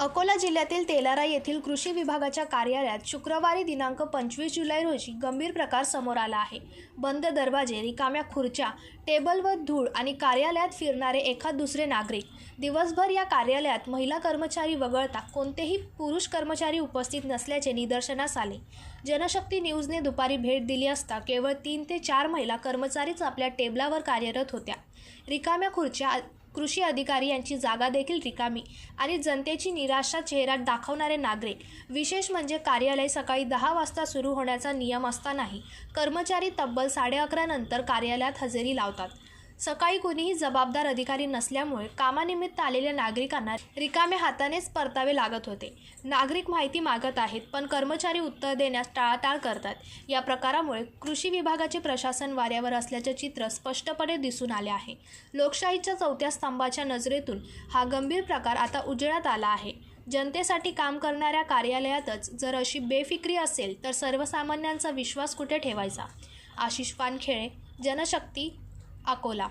अकोला जिल्ह्यातील तेलारा येथील कृषी विभागाच्या कार्यालयात शुक्रवारी दिनांक पंचवीस जुलै रोजी गंभीर प्रकार समोर आला आहे. बंद दरवाजे रिकाम्या खुर्च्या टेबल व धूळ आणि कार्यालयात फिरणारे एखाद दुसरे नागरिक. दिवसभर या कार्यालयात महिला कर्मचारी वगळता कोणतेही पुरुष कर्मचारी उपस्थित नसल्याचे निदर्शनास आले. जनशक्ती न्यूजने दुपारी भेट दिली असता केवळ तीन ते चार महिला कर्मचारीच आपल्या टेबलावर कार्यरत होत्या. रिकाम्या खुर्च्या कृषी अधिकारी यांची जागा देखील रिकामी आणि जनतेची निराशा चेहऱ्यात दाखवणारे नागरिक. विशेष म्हणजे कार्यालय सकाळी दहा वाजता सुरू होण्याचा नियम असतानाही कर्मचारी तब्बल साडे अकरा नंतर कार्यालयात हजेरी लावतात. सकाळी कुणीही जबाबदार अधिकारी नसल्यामुळे कामानिमित्त आलेल्या नागरिकांना रिकाम्या हातानेच परतावे लागत होते. नागरिक माहिती मागत आहेत पण कर्मचारी उत्तर देण्यास टाळाटाळ करतात. या प्रकारामुळे कृषी विभागाचे प्रशासन वाऱ्यावर असल्याचे चित्र स्पष्टपणे दिसून आले आहे. लोकशाहीच्या चौथ्या स्तंभाच्या नजरेतून हा गंभीर प्रकार आता उजेडात आला आहे. जनतेसाठी काम करणाऱ्या कार्यालयातच जर अशी बेफिक्री असेल तर सर्वसामान्यांचा विश्वास कुठे ठेवायचा? आशिष पानखेळे जनशक्ती अकोला.